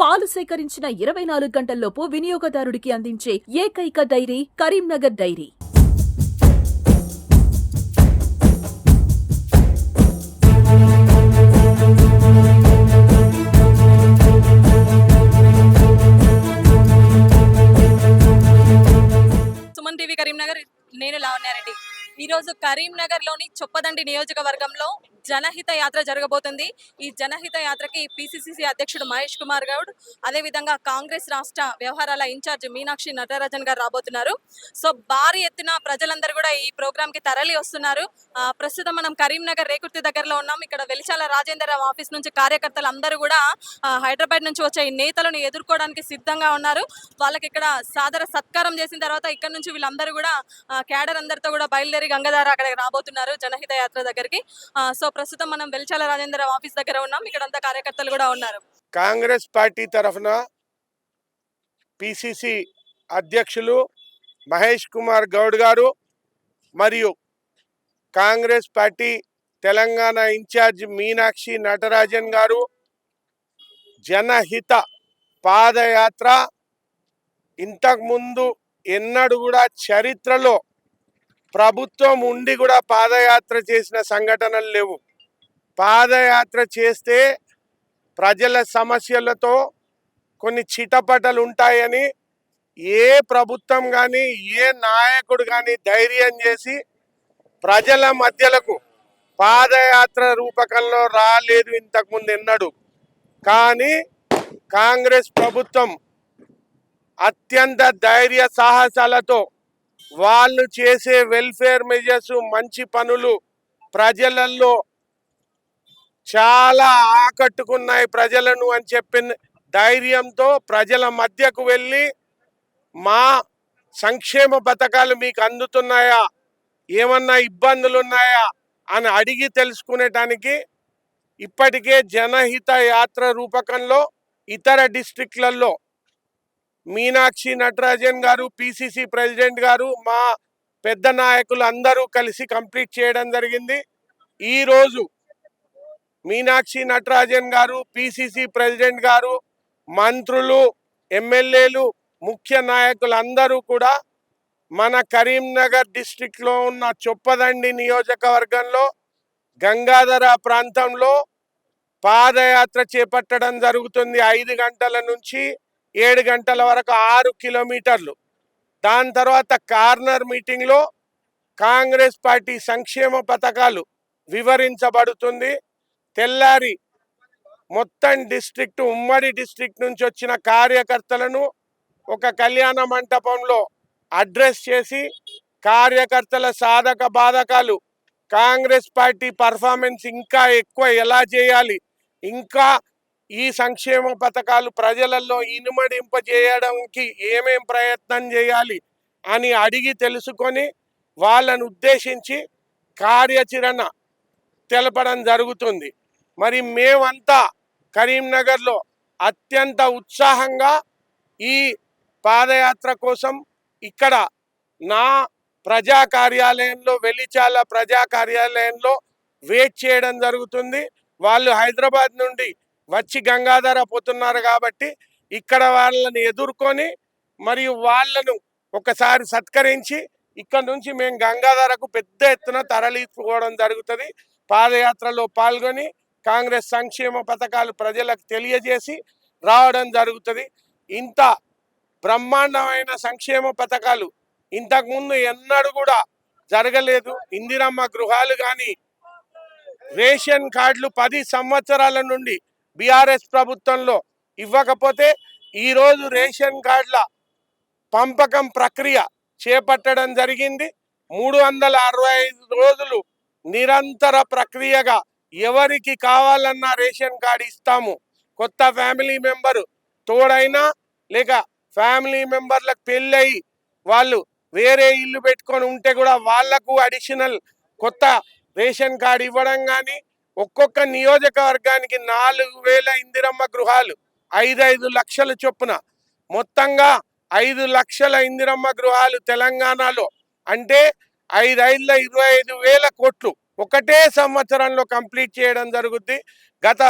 పాలు సేకరించిన ఇరవై నాలుగు గంటల్లోపు వినియోగదారుడికి అందించే ఏకైక dairy Karimnagar dairy. Suman TV Karimnagar నేను లావణ్యారెడ్డి. ఈరోజు కరీంనగర్లోని చొప్పదండి నియోజకవర్గంలో జనహిత యాత్ర జరగబోతుంది. ఈ జనహిత యాత్రకి పిసిసిసి అధ్యక్షుడు మహేష్ కుమార్ గౌడ్ అదేవిధంగా కాంగ్రెస్ రాష్ట్ర వ్యవహారాల ఇన్ఛార్జ్ మీనాక్షి నటరాజన్ గారు రాబోతున్నారు. సో భారీ ఎత్తున ప్రజలందరూ కూడా ఈ ప్రోగ్రామ్కి తరలి వస్తున్నారు. ప్రస్తుతం మనం కరీంనగర్ రేకుర్తి దగ్గరలో ఉన్నాం. ఇక్కడ వెలిచాల రాజేందర్ రావు ఆఫీస్ నుంచి కార్యకర్తలు అందరూ కూడా హైదరాబాద్ నుంచి వచ్చే ఈ నేతలను ఎదుర్కోవడానికి సిద్ధంగా ఉన్నారు. వాళ్ళకి ఇక్కడ సాదర సత్కారం చేసిన తర్వాత ఇక్కడ నుంచి వీళ్ళందరూ కూడా క్యాడర్ అందరితో కూడా బయలుదేరి గంగాధార అక్కడికి రాబోతున్నారు జనహిత యాత్ర దగ్గరికి. సో ప్రస్తుతం మనం వెల్చాల రాజేంద్ర ఆఫీస్ దగ్గర ఉన్నాం. ఇక్కడ అంతా కార్యకర్తలు కూడా ఉన్నారు. కాంగ్రెస్ పార్టీ తరఫున పిసిసి అధ్యక్షులు మహేష్ కుమార్ గౌడ్ గారు మరియు Congress party Telangana in-charge Meenakshi Natarajan గారు జనహిత పాదయాత్ర. ఇంతకుముందు ఎన్నడూ కూడా చరిత్రలో ప్రభుత్వం ఉండి కూడా పాదయాత్ర చేసిన సంఘటనలు లేవు. పాదయాత్ర చేస్తే ప్రజల సమస్యలతో కొన్ని చిటపటలు ఉంటాయని ఏ ప్రభుత్వం కానీ ఏ నాయకుడు కానీ ధైర్యం చేసి ప్రజల మధ్యలకు పాదయాత్ర రూపకంలో రాలేదు ఇంతకుముందు ఎన్నడు. కానీ కాంగ్రెస్ ప్రభుత్వం అత్యంత ధైర్య సాహసాలతో వాళ్ళు చేసే వెల్ఫేర్ మెజర్స్ మంచి పనులు ప్రజలలో చాలా ఆకట్టుకున్నాయి ప్రజలను అని చెప్పిన ధైర్యంతో ప్రజల మధ్యకు వెళ్ళి మా సంక్షేమ పథకాలు మీకు అందుతున్నాయా? ఏమన్నా ఇబ్బందులు ఉన్నాయా అని అడిగి తెలుసుకునేటానికి ఇప్పటికే జనహిత యాత్ర రూపకంలో ఇతర డిస్ట్రిక్ట్లలో మీనాక్షి నటరాజన్ గారు పిసిసి ప్రెసిడెంట్ గారు మా పెద్ద నాయకులు అందరూ కలిసి కంప్లీట్ చేయడం జరిగింది. ఈరోజు మీనాక్షి నటరాజన్ గారు పిసిసి ప్రెసిడెంట్ గారు మంత్రులు ఎమ్మెల్యేలు ముఖ్య నాయకులు అందరూ కూడా మన కరీంనగర్ డిస్టిక్లో ఉన్న చొప్పదండి నియోజకవర్గంలో గంగాధర ప్రాంతంలో పాదయాత్ర చేపట్టడం జరుగుతుంది. ఐదు గంటల నుంచి ఏడు గంటల వరకు ఆరు కిలోమీటర్లు. దాని తర్వాత కార్నర్ మీటింగ్లో కాంగ్రెస్ పార్టీ సంక్షేమ పథకాలు వివరించబడుతుంది. తెల్లారి మొత్తం డిస్ట్రిక్ట్ ఉమ్మడి డిస్ట్రిక్ట్ నుంచి వచ్చిన కార్యకర్తలను ఒక కళ్యాణ మంటపంలో అడ్రస్ చేసి కార్యకర్తల సాధక బాధకాలు కాంగ్రెస్ పార్టీ పర్ఫార్మెన్స్ ఇంకా ఎక్కువ ఎలా చేయాలి ఇంకా ఈ సంక్షేమ పథకాలు ప్రజలలో ఇనుమడింపజేయడానికి ఏమేం ప్రయత్నం చేయాలి అని అడిగి తెలుసుకొని వాళ్ళను ఉద్దేశించి కార్యాచరణ తెలపడం జరుగుతుంది. మరి మేమంతా కరీంనగర్లో అత్యంత ఉత్సాహంగా ఈ పాదయాత్ర కోసం ఇక్కడ నా ప్రజా కార్యాలయంలో వెలిచాల ప్రజా కార్యాలయంలో వెయిట్ చేయడం జరుగుతుంది. వాళ్ళు హైదరాబాద్ నుండి వచ్చి గంగాధర పోతున్నారు కాబట్టి ఇక్కడ వాళ్ళని ఎదుర్కొని మరియు వాళ్ళను ఒకసారి సత్కరించి ఇక్కడ నుంచి మేము గంగాధరకు పెద్ద ఎత్తున తరలిపోవడం జరుగుతుంది. పాదయాత్రలో పాల్గొని కాంగ్రెస్ సంక్షేమ పథకాలు ప్రజలకు తెలియజేసి రావడం జరుగుతుంది. ఇంత బ్రహ్మాండమైన సంక్షేమ పథకాలు ఇంతకుముందు ఎన్నడూ కూడా జరగలేదు. ఇందిరమ్మ గృహాలు కానీ రేషన్ కార్డులు పది సంవత్సరాల నుండి బీఆర్ఎస్ ప్రభుత్వంలో ఇవ్వకపోతే ఈరోజు రేషన్ కార్డుల పంపకం ప్రక్రియ చేపట్టడం జరిగింది. మూడు వందల అరవై ఐదు రోజులు నిరంతర ప్రక్రియగా ఎవరికి కావాలన్నా రేషన్ కార్డు ఇస్తాము. కొత్త ఫ్యామిలీ మెంబరు తోడైనా లేక ఫ్యామిలీ మెంబర్లకు పెళ్ళయి వాళ్ళు వేరే ఇల్లు పెట్టుకొని ఉంటే కూడా వాళ్ళకు అడిషనల్ కొత్త రేషన్ కార్డు ఇవ్వడం కానీ ఒక్కొక్క నియోజకవర్గానికి నాలుగు వేల ఇందిరమ్మ గృహాలు ఐదైదు లక్షల చొప్పున. మొత్తంగా ఐదు లక్షల ఇందిరమ్మ గృహాలు తెలంగాణలో. అంటే ఐదైదుల ఇరవై ఐదు వేల కోట్లు ఒకటే సంవత్సరంలో కంప్లీట్ చేయడం జరుగుద్ది. గత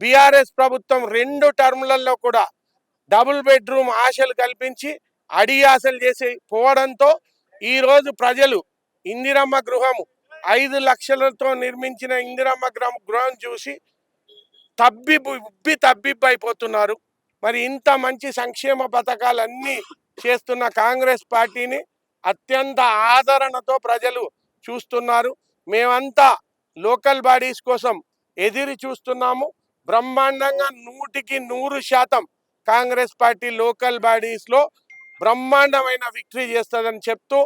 బీఆర్ఎస్ ప్రభుత్వం రెండు టర్ములలో కూడా డబుల్ బెడ్రూమ్ ఆశలు కల్పించి అడి ఆశలు చేసి పోవడంతో ఈరోజు ప్రజలు ఇందిరమ్మ గృహము ఐదు లక్షలతో నిర్మించిన ఇందిరమ్మ గ్రామ గృహం చూసి తబ్బి ఉబ్బి తబ్బిబ్బి అయిపోతున్నారు. మరి ఇంత మంచి సంక్షేమ పథకాలన్నీ చేస్తున్న కాంగ్రెస్ పార్టీని అత్యంత ఆదరణతో ప్రజలు చూస్తున్నారు. మేమంతా లోకల్ బాడీస్ కోసం ఎదిరి చూస్తున్నాము. బ్రహ్మాండంగా నూటికి నూరు శాతం కాంగ్రెస్ పార్టీ లోకల్ బాడీస్లో బ్రహ్మాండమైన విక్టరీ చేస్తుందని చెప్తూ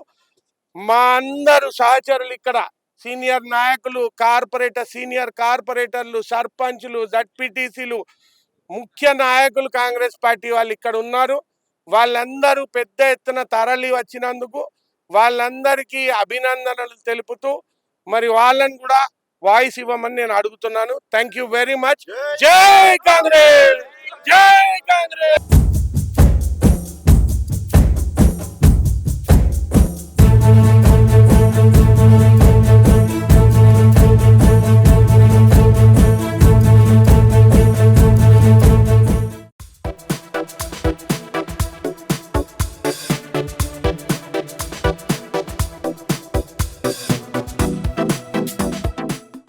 మా అందరు సహచరులు ఇక్కడ సీనియర్ నాయకులు కార్పొరేటర్ సీనియర్ కార్పొరేటర్లు సర్పంచ్లు జడ్పీటీసీలు ముఖ్య నాయకులు కాంగ్రెస్ పార్టీ వాళ్ళు ఇక్కడ ఉన్నారు. వాళ్ళందరూ పెద్ద ఎత్తున తరలి వచ్చినందుకు వాళ్ళందరికీ అభినందనలు తెలుపుతూ మరి వాళ్ళని కూడా వాయిస్ ఇవ్వమని నేను అడుగుతున్నాను. థ్యాంక్ యూ వెరీ మచ్ జై కాంగ్రెస్! జై కాంగ్రెస్!